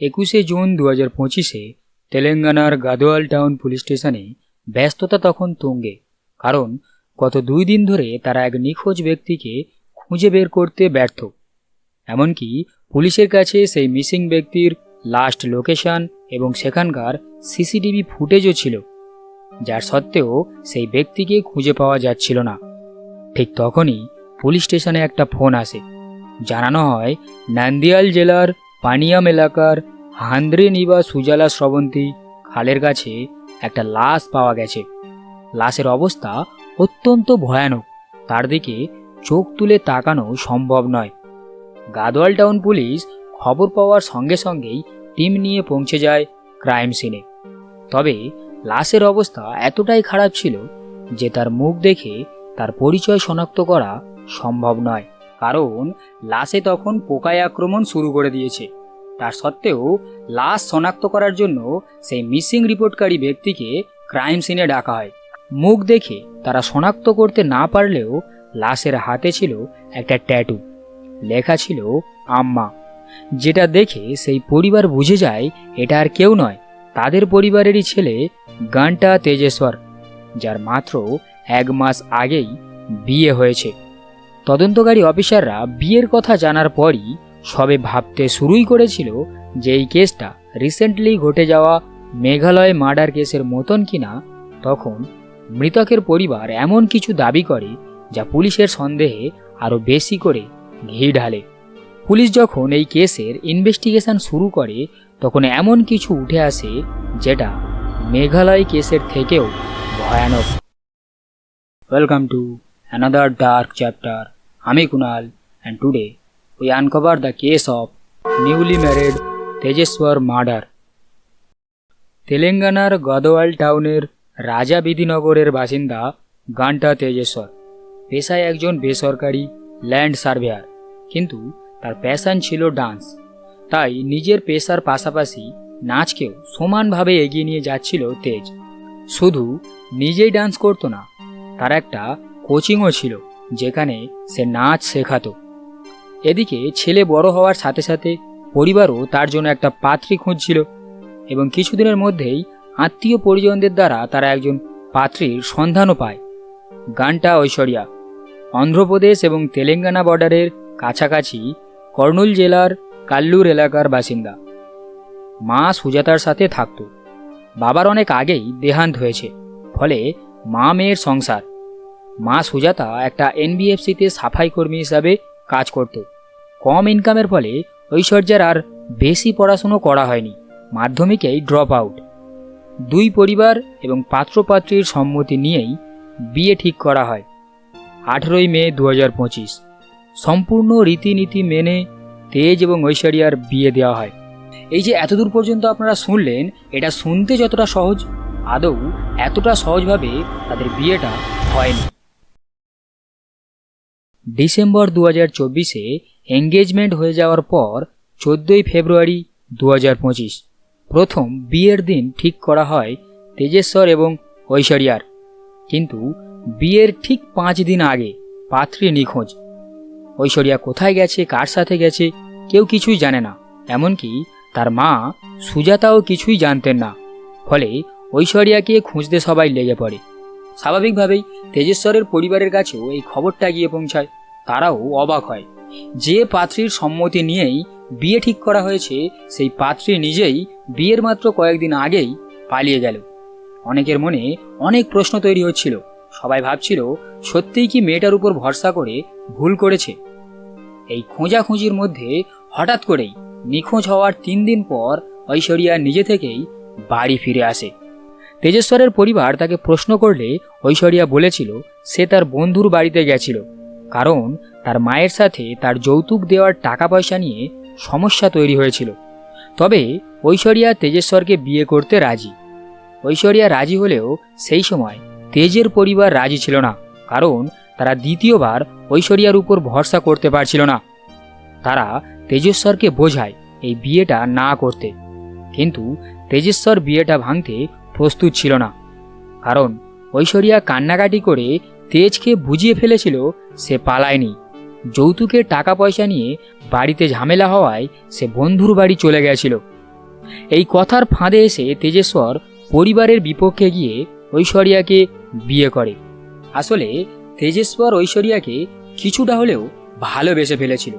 একুশে জুন দু হাজার পঁচিশে তেলেঙ্গানার গাদোয়াল টাউন পুলিশ স্টেশনে ব্যস্ততা তখন তুঙ্গে, কারণ গত দুই দিন ধরে তারা এক নিখোঁজ ব্যক্তিকে খুঁজে বের করতে ব্যর্থ। এমনকি পুলিশের কাছে সেই মিসিং ব্যক্তির লাস্ট লোকেশন এবং সেখানকার সিসিটিভি ফুটেজও ছিল, যার সত্ত্বেও সেই ব্যক্তিকে খুঁজে পাওয়া যাচ্ছিল না। ঠিক তখনই পুলিশ স্টেশনে একটা ফোন আসে। জানানো হয়, নান্দিয়াল জেলার পানিয়াম এলাকার হান্দ্রে নিবা সুজালা শ্রবন্তী খালের কাছে একটা লাশ পাওয়া গেছে। লাশের অবস্থা অত্যন্ত ভয়ানক। তার দিকে চোখ তুলে তাকানো সম্ভব নয়। গাদোয়াল টাউন পুলিশ খবর পাওয়ার সঙ্গে সঙ্গেই টিম নিয়ে পৌঁছে যায় ক্রাইম সিনে। তবে লাশের অবস্থা এতটাই খারাপ ছিল যে তার মুখ দেখে তার পরিচয় শনাক্ত করা সম্ভব নয়। কারণ লাশে তখন পোকায় আক্রমণ শুরু করে দিয়েছে। তার সত্ত্বেও লাশ শনাক্ত করার জন্য সেই মিসিং রিপোর্টকারী ব্যক্তিকে ক্রাইম সিনে ডাকা হয়। মুখ দেখে তারা শনাক্ত করতে না পারলেও লাশের হাতে ছিল একটা ট্যাটু। লেখা ছিল, আম্মা। যেটা দেখে সেই পরিবার বুঝে যায় এটা আর কেউ নয়, তাদের পরিবারেরই ছেলে গানটা তেজেশ্বর, যার মাত্র এক মাস আগেই বিয়ে হয়েছে। তদন্তকারী অফিসাররা বিয়ের কথা জানার পরই সবে ভাবতে শুরুই করেছিল যে এই কেসটা রিসেন্টলি ঘটে যাওয়া মেঘালয় মার্ডার কেসের মতন কিনা, তখন মৃতকের পরিবার এমন কিছু দাবি করে যা পুলিশের সন্দেহে আরও বেশি করে ঘি ঢালে। পুলিশ যখন এই কেসের ইনভেস্টিগেশন শুরু করে, তখন এমন কিছু উঠে আসে যেটা মেঘালয় কেসের থেকেও ভয়ানক। Welcome to another dark chapter আমি Kunal and today we uncover the case of newly married Tejeshwar murder তেলেঙ্গানার গদওয়াল টাউনের রাজা বিধিনগরের বাসিন্দা গান্টা তেজেশ্বর। পেশায় একজন বেসরকারি ল্যান্ড সার্ভেয়ার, কিন্তু তার প্যাশন ছিল ডান্স তাই নিজের পেশার পাশাপাশি নাচকেও সমানভাবে এগিয়ে নিয়ে যাচ্ছিল তেজ। শুধু নিজেই ডান্স করতো না, তার একটা কোচিংও ছিল, যেখানে সে নাচ শেখাতো। এদিকে ছেলে বড় হওয়ার সাথে সাথে পরিবারও তার জন্য একটা পাত্রী খুঁজছিল এবং কিছুদিনের মধ্যেই আত্মীয় পরিজনদের দ্বারা তারা একজন পাত্রীর সন্ধানও পায়। গানটা ঐশ্বরিয়া। অন্ধ্রপ্রদেশ এবং তেলেঙ্গানা বর্ডারের কাছাকাছি কর্নুল জেলার কাল্লুর এলাকার বাসিন্দা। মা সুজাতার সাথে থাকত। বাবার অনেক আগেই দেহান্ত হয়েছে, ফলে মা মেয়ের সংসার। মা সুজাতা একটা এনবিএফসিতে সাফাই কর্মী হিসাবে কাজ করত। কম ইনকামের ফলে ঐশ্বর্যার আর বেশি পড়াশুনো করা হয়নি। মাধ্যমিকেই ড্রপ আউট দুই পরিবার এবং পাত্রপাত্রীর সম্মতি নিয়েই বিয়ে ঠিক করা হয়। আঠেরোই মে দু হাজার পঁচিশ। সম্পূর্ণ রীতিনীতি মেনে তেজ এবং ঐশ্বরিয়ার বিয়ে দেওয়া হয়। এই যে এতদূর পর্যন্ত আপনারা শুনলেন, এটা শুনতে যতটা সহজ, আদৌ এতটা সহজভাবে তাদের বিয়েটা হয়নি। ডিসেম্বর দু হাজার চব্বিশে এঙ্গেজমেন্ট হয়ে যাওয়ার পর চোদ্দোই ফেব্রুয়ারি দু হাজার পঁচিশ। প্রথম বিয়ের দিন ঠিক করা হয় তেজেশ্বর এবং ঐশ্বরিয়ার। কিন্তু বিয়ের ঠিক পাঁচ দিন আগে পাত্রী নিখোঁজ। ঐশ্বরিয়া কোথায় গেছে, কার সাথে গেছে, কেউ কিছুই জানে না। এমনকি তার মা সুজাতাও কিছুই জানতেন না। ফলে ঐশ্বরিয়াকে খুঁজতে সবাই লেগে পড়ে। স্বাভাবিকভাবেই তেজেশ্বরের পরিবারের কাছেও এই খবরটা গিয়ে পৌঁছায়। তারাও অবাক হয়। যে পাত্রীর সম্মতি নিয়েই বিয়ে ঠিক করা হয়েছে, সেই পাত্রী নিজেই বিয়ের মাত্র কয়েকদিন আগেই পালিয়ে গেল। অনেকের মনে অনেক প্রশ্ন তৈরি হচ্ছিল। সবাই ভাবছিল, সত্যিই কি মেয়েটার উপর ভরসা করে ভুল করেছে? এই খোঁজাখুঁজির মধ্যে হঠাৎ করেই নিখোঁজ হওয়ার তিন দিন পর ঐশ্বরিয়া নিজে থেকেই বাড়ি ফিরে আসে। তেজেশ্বরের পরিবার তাকে প্রশ্ন করলে ঐশ্বরিয়া বলেছিল, সে তার বন্ধুর বাড়িতে গেছিল। কারণ তার মায়ের সাথে তার যৌতুক দেওয়ার টাকা পয়সা নিয়ে সমস্যা তৈরি হয়েছিল। তবে ঐশ্বরিয়া তেজেশ্বরকে বিয়ে করতে রাজি। ঐশ্বরিয়া রাজি হলেও সেই সময় তেজের পরিবার রাজি ছিল না। কারণ তারা দ্বিতীয়বার ঐশ্বরিয়ার উপর ভরসা করতে পারছিল না। তারা তেজেশ্বরকে বোঝায় এই বিয়েটা না করতে। কিন্তু তেজেশ্বর বিয়েটা ভাঙতে প্রস্তুত ছিল না। কারণ ঐশ্বরিয়া কান্নাকাটি করে তেজকে বুঝিয়ে ফেলেছিল সে পালায়নি। যৌতুকের টাকা পয়সা নিয়ে বাড়িতে ঝামেলা হওয়ায় সে বন্ধুর বাড়ি চলে গেছিল। এই কথার ফাঁদে এসে তেজেশ্বর পরিবারের বিপক্ষে গিয়ে ঐশ্বরিয়াকে বিয়ে করে। আসলে তেজেশ্বর ঐশ্বরিয়াকে কিছুটা হলেও ভালোবেসে ফেলেছিল।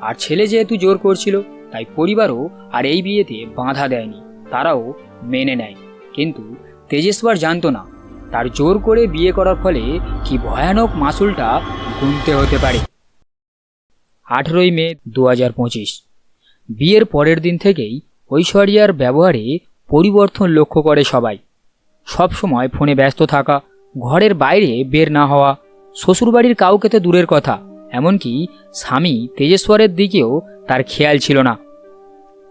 আর ছেলে যেহেতু জোর করছিল, তাই পরিবারও আর এই বিয়েতে বাধা দেয়নি, তারাও মেনে নেয়। কিন্তু তেজেশ্বর জানতো না, তার জোর করে বিয়ে করার ফলে কি ভয়ানক মাসুলটা গুনতে হতে পারে। আঠেরোই মে দু হাজার পঁচিশ, বিয়ের পরের দিন থেকেই ঐশ্বরিয়ার ব্যবহারে পরিবর্তন লক্ষ্য করে সবাই। সব সময় ফোনে ব্যস্ত থাকা, ঘরের বাইরে বের না হওয়া, শ্বশুরবাড়ির কাউকে তো দূরের কথা, এমনকি স্বামী তেজেশ্বরের দিকেও তার খেয়াল ছিল না।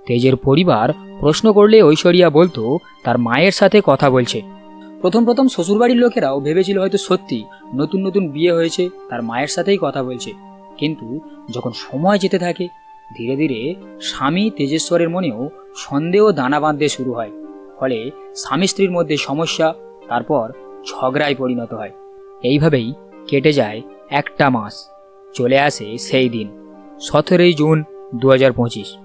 তেজের পরিবার প্রশ্ন করলে ঐশ্বরিয়া বলতো, তার মায়ের সাথে কথা বলছে। প্রথম প্রথম শ্বশুরবাড়ির লোকেরাও ভেবেছিল হয়তো সত্যি নতুন নতুন বিয়ে হয়েছে, তার মায়ের সাথেই কথা বলছে। কিন্তু যখন সময় যেতে থাকে, ধীরে ধীরে স্বামী তেজেশ্বরের মনেও সন্দেহ দানা বাঁধতে শুরু হয়। ফলে স্বামী স্ত্রীর মধ্যে সমস্যা, তারপর ঝগড়ায় পরিণত হয়। এইভাবেই কেটে যায় একটা মাস। চলে আসে সেই দিন, সতেরোই জুন দু হাজার পঁচিশ।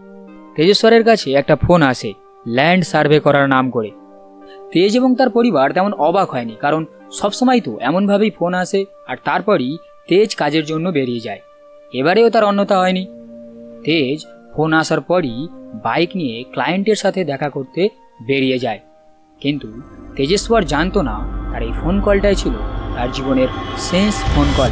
তেজেশ্বরের কাছে একটা ফোন আসে, ল্যান্ড সার্ভে করার নাম করে। তেজ এবং তার পরিবার তেমন অবাক হয়নি, কারণ সবসময় তো এমনভাবেই ফোন আসে আর তারপরই তেজ কাজের জন্য বেরিয়ে যায়। এবারেও তার অন্যতা হয়নি। তেজ ফোন আসার পরই বাইক নিয়ে ক্লায়েন্টের সাথে দেখা করতে বেরিয়ে যায়। কিন্তু তেজেশ্বর জানতো না তার এই ফোন কলটাই ছিল তার জীবনের শেষ ফোন কল।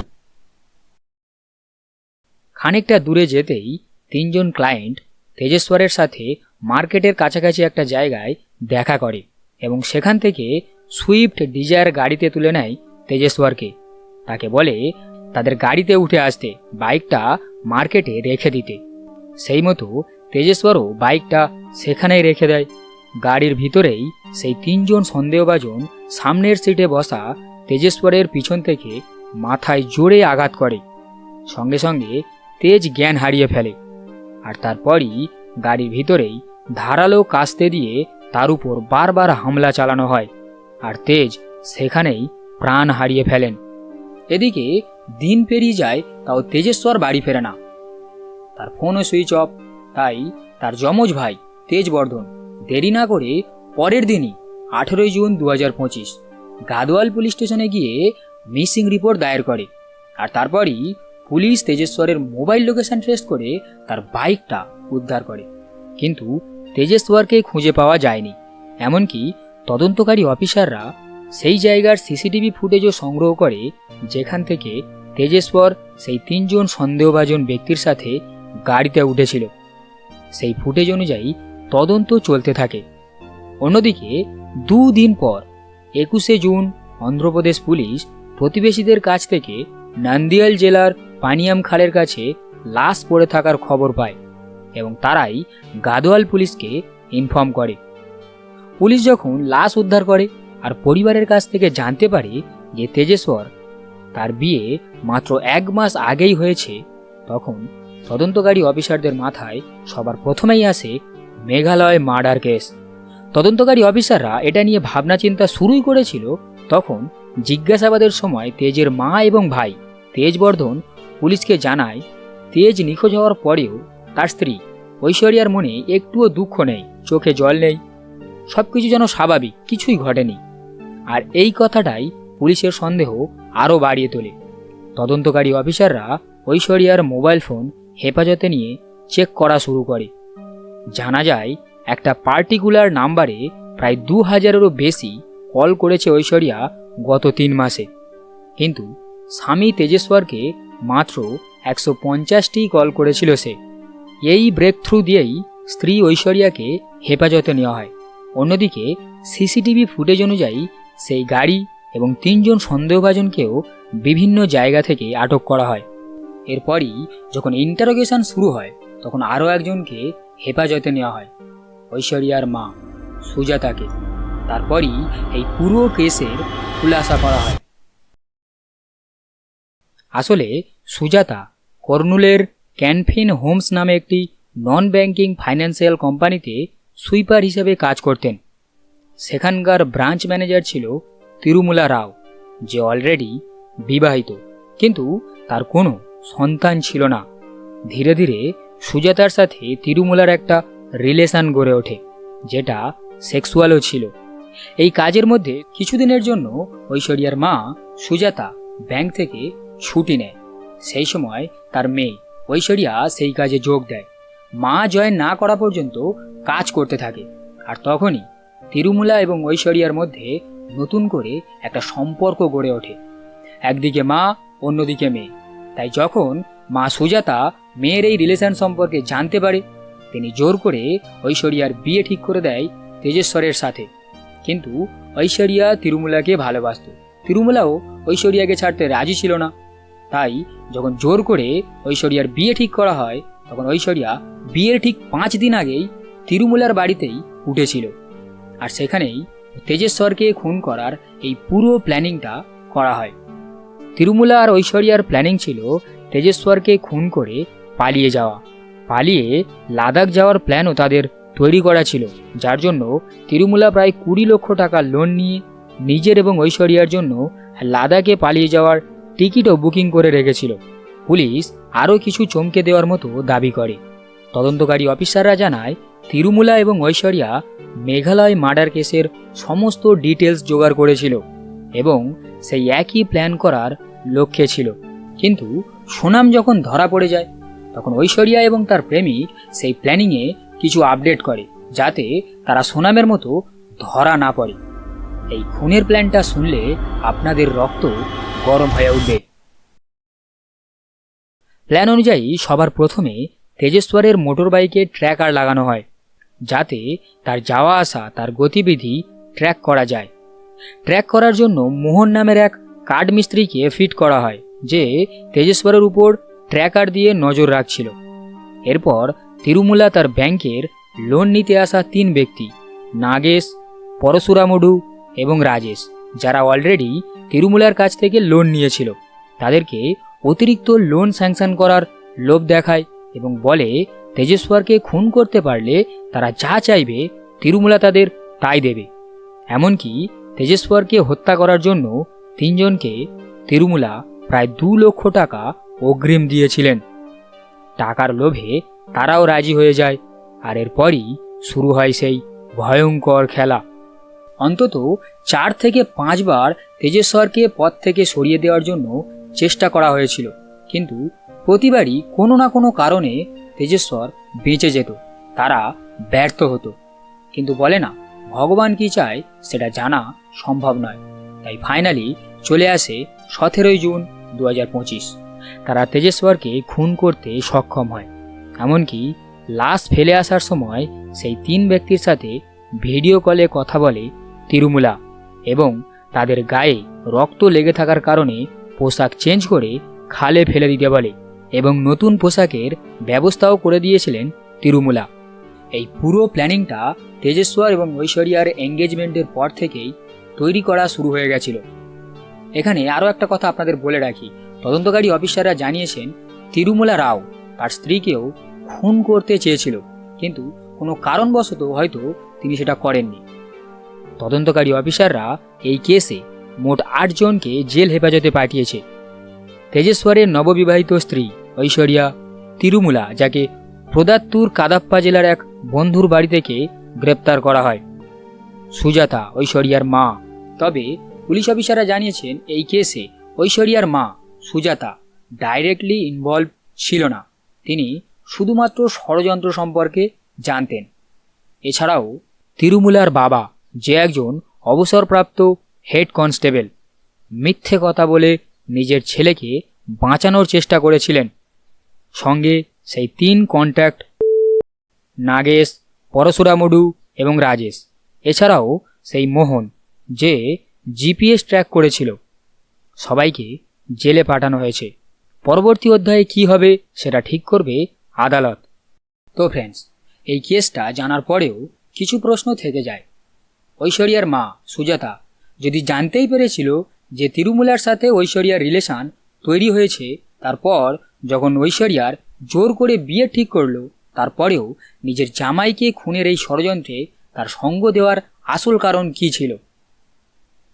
খানিকটা দূরে যেতেই তিনজন ক্লায়েন্ট তেজেশ্বরের সাথে মার্কেটের কাছাকাছি একটা জায়গায় দেখা করে এবং সেখান থেকে সুইফট ডিজায়ার গাড়িতে তুলে নেয় তেজেশ্বরকে। তাকে বলে, তাদের গাড়িতে উঠে আসতে বাইকটা মার্কেটে রেখে দিতে। সেই মতো তেজেশ্বরও বাইকটা সেখানেই রেখে দেয়। গাড়ির ভিতরেই সেই তিনজন সন্দেহভাজন সামনের সিটে বসা তেজেশ্বরের পিছন থেকে মাথায় জোরে আঘাত করে। সঙ্গে সঙ্গে তেজ জ্ঞান হারিয়ে ফেলে। আর তারপরই গাড়ির ভিতরেই ধারালো কাস্তে দিয়ে তার উপর বারবার হামলা চালানো হয় আর তেজ সেখানেই প্রাণ হারিয়ে ফেলেন। এদিকে দিন পেরিয়ে যায়, তাও তেজেশ্বর বাড়ি ফেরে না। তার ফোনও সুইচ অফ, তাই তার যমজ ভাই তেজবর্ধন দেরি না করে পরের দিনই আঠেরোই জুন দু হাজার পঁচিশ গাদোয়াল পুলিশ স্টেশনে গিয়ে মিসিং রিপোর্ট দায়ের করে আর তারপরই পুলিশ তেজেশ্বরের মোবাইল লোকেশন ট্রেস করে তার বাইকটা উদ্ধার করে। কিন্তু তেজেশ্বরকে খুঁজে পাওয়া যায়নি। এমনকি তদন্তকারী অফিসাররা সেই জায়গার সিসিটিভি ফুটেজও সংগ্রহ করে, যেখান থেকে তেজেশ্বর সেই তিনজন সন্দেহভাজন ব্যক্তির সাথে গাড়িতে উঠেছিল। সেই ফুটেজ অনুযায়ী তদন্ত চলতে থাকে। অন্যদিকে, দুদিন পর, একুশে জুন, অন্ধ্রপ্রদেশ পুলিশ প্রতিবেশীদের কাছ থেকে নান্দিয়াল জেলার পানিয়াম খালের কাছে লাশ পড়ে থাকার খবর পায় এবং তারাই গাদোয়াল পুলিশকে ইনফর্ম করে। পুলিশ যখন লাশ উদ্ধার করে আর পরিবারের কাছ থেকে জানতে পারে যে তেজেশ্বর তার বিয়ে মাত্র এক মাস আগেই হয়েছে, তখন তদন্তকারী অফিসারদের মাথায় সবার প্রথমেই আসে মেঘালয় মার্ডার কেস। তদন্তকারী অফিসাররা এটা নিয়ে ভাবনা চিন্তা শুরুই করেছিল, তখন জিজ্ঞাসাবাদের সময় তেজের মা এবং ভাই তেজবর্ধন পুলিশকে জানায়, তেজ নিখোঁজ হওয়ার পরেও তার স্ত্রী ঐশ্বরিয়ার মনে একটুও দুঃখ নেই, চোখে জল নেই সব কিছু যেন স্বাভাবিক, কিছুই ঘটেনি। আর এই কথাটাই পুলিশের সন্দেহ আরও বাড়িয়ে তোলে। তদন্তকারী অফিসাররা ঐশ্বরিয়ার মোবাইল ফোন হেফাজতে নিয়ে চেক করা শুরু করে। জানা যায়, একটা পার্টিকুলার নাম্বারে প্রায় দু হাজারেরও বেশি কল করেছে ঐশ্বরিয়া গত তিন মাসে। কিন্তু স্বামী তেজেশ্বরকে মাত্র একশো পঞ্চাশটি কল করেছিল সে। এই ব্রেক থ্রু দিয়েই স্ত্রী ঐশ্বরিয়াকে হেফাজতে নেওয়া হয়। অন্যদিকে সিসিটিভি ফুটেজ অনুযায়ী সেই গাড়ি এবং তিনজন সন্দেহভাজনকেও বিভিন্ন জায়গা থেকে আটক করা হয়। এরপরই যখন ইন্টারোগেশন শুরু হয়, তখন আরও একজনকে হেফাজতে নেওয়া হয়, ঐশ্বরিয়ার মা, সুজাতাকে। তারপরই এই পুরো কেসের খুলাসা করা হয়। আসলে সুজাতা কর্নুলের ক্যানফিন হোমস নামে একটি নন ব্যাংকিং ফাইন্যান্সিয়াল কোম্পানিতে সুইপার হিসেবে কাজ করতেন। সেখানকার ব্রাঞ্চ ম্যানেজার ছিল তিরুমুলা রাও, যে অলরেডি বিবাহিত। কিন্তু তার কোনো সন্তান ছিল না। ধীরে ধীরে সুজাতার সাথে তিরুমুলার একটা রিলেশন গড়ে ওঠে, যেটা সেক্সুয়ালও ছিল। এই কাজের মধ্যে কিছুদিনের জন্য ঐশ্বরিয়ার মা সুজাতা ব্যাংক থেকে ছুটি নেয়। সেই সময় তার মেয়ে ঐশ্বরিয়া সেই কাজে যোগ দেয়। মা জয়েন না করা পর্যন্ত কাজ করতে থাকে আর তখনই তিরুমুলা এবং ঐশ্বরিয়ার মধ্যে নতুন করে একটা সম্পর্ক গড়ে ওঠে। একদিকে মা, অন্যদিকে মেয়ে। তাই যখন মা সুজাতা মেয়ের এই রিলেশন সম্পর্কে জানতে পারে, তিনি জোর করে ঐশ্বরিয়ার বিয়ে ঠিক করে দেয় তেজেশ্বরের সাথে। কিন্তু ঐশ্বরিয়া তিরুমুলাকে ভালোবাসত। তিরুমুলাও ঐশ্বরিয়াকে ছাড়তে রাজি ছিল না। তাই যখন জোর করে ঐশ্বরিয়ার বিয়ে ঠিক করা হয়, তখন ঐশ্বরিয়া বিয়ের ঠিক পাঁচ দিন আগেই তিরুমুলার বাড়িতেই উঠেছিল। আর সেখানেই তেজেশ্বরকে খুন করার এই পুরো প্ল্যানিংটা করা হয়। তিরুমুলা আর ঐশ্বরিয়ার প্ল্যানিং ছিল তেজেশ্বরকে খুন করে পালিয়ে যাওয়া। পালিয়ে লাদাখ যাওয়ার প্ল্যানও তাদের তৈরি করা ছিল, যার জন্য তিরুমুলা প্রায় কুড়ি লক্ষ টাকা লোন নিয়ে নিজের এবং ঐশ্বরিয়ার জন্য লাদাখে পালিয়ে যাওয়ার টিকিটও বুকিং করে রেখেছিল। পুলিশ আরও কিছু চমকে দেওয়ার মতো দাবি করে। তদন্তকারী অফিসাররা জানায়, তিরুমুলা এবং ঐশ্বরিয়া মেঘালয় মার্ডার কেসের সমস্ত ডিটেলস জোগাড় করেছিল এবং সেই একই প্ল্যান করার লক্ষ্যে ছিল। কিন্তু সোনাম যখন ধরা পড়ে যায়, তখন ঐশ্বরিয়া এবং তার প্রেমিক সেই প্ল্যানিংয়ে কিছু আপডেট করে, যাতে তারা সোনামের মতো ধরা না পড়ে। এই খুনের প্ল্যানটা শুনলে আপনাদের রক্ত গরম হয়ে উঠবে। প্ল্যান অনুযায়ী সবার প্রথমে তেজেশ্বরের মোটর বাইকে ট্র্যাকার লাগানো হয়, যাতে তার যাওয়া আসা, তার গতিবিধি ট্র্যাক করা যায়। ট্র্যাক করার জন্য মোহন নামের এক কাঠ মিস্ত্রিকে ফিট করা হয়, যে তেজেশ্বরের উপর ট্র্যাকার দিয়ে নজর রাখছিল। এরপর তিরুমুলা তার ব্যাংকের লোন নিতে আসা তিন ব্যক্তি, নাগেশ, পরশুরামডু এবং রাজেশ, যারা অলরেডি তিরুমুলার কাছ থেকে লোন নিয়েছিল, তাদেরকে অতিরিক্ত লোন স্যাংশন করার লোভ দেখায় এবং বলে তেজেশ্বরকে খুন করতে পারলে তারা যা চাইবে তিরুমুলা তাদের তাই দেবে। এমনকি তেজেশ্বরকে হত্যা করার জন্য তিনজনকে তিরুমুলা প্রায় দু লক্ষ টাকা অগ্রিম দিয়েছিলেন। টাকার লোভে তারাও রাজি হয়ে যায়, আর এরপরই শুরু হয় সেই ভয়ঙ্কর খেলা। অন্তত চার থেকে পাঁচবার তেজেশ্বরকে পথ থেকে সরিয়ে দেওয়ার জন্য চেষ্টা করা হয়েছিল। কিন্তু প্রতিবারই কোনো না কোনো কারণে তেজেশ্বর বেঁচে যেত, তারা ব্যর্থ হতো। কিন্তু বলে না, ভগবান কি চায় সেটা জানা সম্ভব নয়। তাই ফাইনালি চলে আসে সতেরোই জুন দু হাজার পঁচিশ। তারা তেজেশ্বরকে খুন করতে সক্ষম হয়। এমনকি লাশ ফেলে আসার সময় সেই তিন ব্যক্তির সাথে ভিডিও কলে কথা বলে তিরুমুলা এবং তাদের গায়ে রক্ত লেগে থাকার কারণে পোশাক চেঞ্জ করে খালে ফেলে দিতে বলে এবং নতুন পোশাকের ব্যবস্থাও করে দিয়েছিলেন তিরুমুলা। এই পুরো প্ল্যানিংটা তেজেশ্বর এবং ঐশ্বরিয়ার এঙ্গেজমেন্টের পর থেকেই তৈরি করা শুরু হয়ে গেছিল। এখানে আরও একটা কথা আপনাদের বলে রাখি। তদন্তকারী অফিসাররা জানিয়েছেন, তিরুমুলা রাও তার স্ত্রীকেও খুন করতে চেয়েছিল, কিন্তু কোনো কারণবশত হয়তো তিনি সেটা করেননি। তদন্তকারী অফিসাররা এই কেসে মোট আটজনকে জেল হেফাজতে পাঠিয়েছে। তেজেশ্বরের নববিবাহিত স্ত্রী ঐশ্বরিয়া তিরুমুলা, যাকে প্রদাত্তুর কাদাপ্পা জেলার এক বন্ধুর বাড়ি থেকে গ্রেপ্তার করা হয়। সুজাতা ঐশ্বরিয়ার মা। তবে পুলিশ অফিসাররা জানিয়েছেন, এই কেসে ঐশ্বরিয়ার মা সুজাতা ডাইরেক্টলি ইনভলভ ছিল না। তিনি শুধুমাত্র ষড়যন্ত্র সম্পর্কে জানতেন। এছাড়াও তিরুমুলার বাবা যে একজন অবসরপ্রাপ্ত হেড কনস্টেবল। মিথ্যে কথা বলে নিজের ছেলেকে বাঁচানোর চেষ্টা করেছিলেন। সঙ্গে সেই তিন কন্ট্যাক্ট নাগেশ পরশুরামডু এবং রাজেশ। এছাড়াও সেই মোহন, যে জিপিএস ট্র্যাক করেছিল। সবাইকে জেলে পাঠানো হয়েছে। পরবর্তী অধ্যায়ে কি হবে সেটা ঠিক করবে আদালত। তো ফ্রেন্ডস এই কেসটা জানার পরেও কিছু প্রশ্ন থেকে যায়। ঐশ্বরিয়ার মা, সুজাতা। যদি জানতেই পেরেছিল যে তিরুমুলার সাথে ঐশ্বরিয়ার রিলেশন তৈরি হয়েছে, তারপর যখন ঐশ্বরিয়ার জোর করে বিয়ে ঠিক করল, তারপরেও নিজের জামাইকে খুনের এই ষড়যন্ত্রে তার সঙ্গ দেওয়ার আসল কারণ কি ছিল?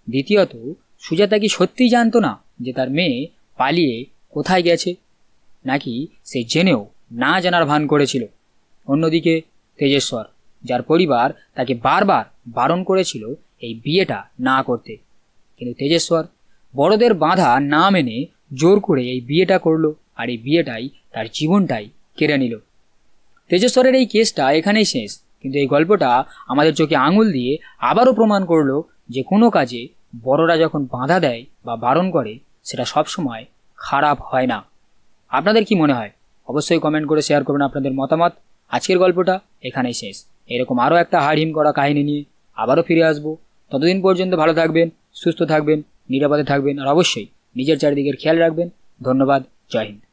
দ্বিতীয়ত, সুজাতা কি সত্যিই জানতো না যে তার মেয়ে পালিয়ে কোথায় গেছে? নাকি সে জেনেও না জানার ভান করেছিল? অন্যদিকে, তেজেশ্বর, যার পরিবার তাকে বারবার বারণ করেছিল এই বিয়েটা না করতে। কিন্তু তেজেশ্বর বড়দের বাধা না মেনে জোর করে এই বিয়েটা করল আর এই বিয়েটাই তার জীবনটাই কেড়ে নিল। তেজেশ্বরের এই কেসটা এখানেই শেষ, কিন্তু এই গল্পটা আমাদের চোখে আঙুল দিয়ে আবারও প্রমাণ করল যে কোনো কাজে বড়রা যখন বাধা দেয় বা বারণ করে, সেটা সবসময় খারাপ হয় না। আপনাদের কি মনে হয়? অবশ্যই কমেন্ট করে শেয়ার করবেন আপনাদের মতামত। আজকের গল্পটা এখানেই শেষ। এরকম আরও একটা হাড়হিম করা কাহিনী নিয়ে আবারও ফিরে আসব। ততদিন পর্যন্ত ভালো থাকবেন, সুস্থ থাকবেন, নিরাপদে থাকবেন, আর অবশ্যই নিজের চারিদিকের খেয়াল রাখবেন। ধন্যবাদ, জয় হিন্দ।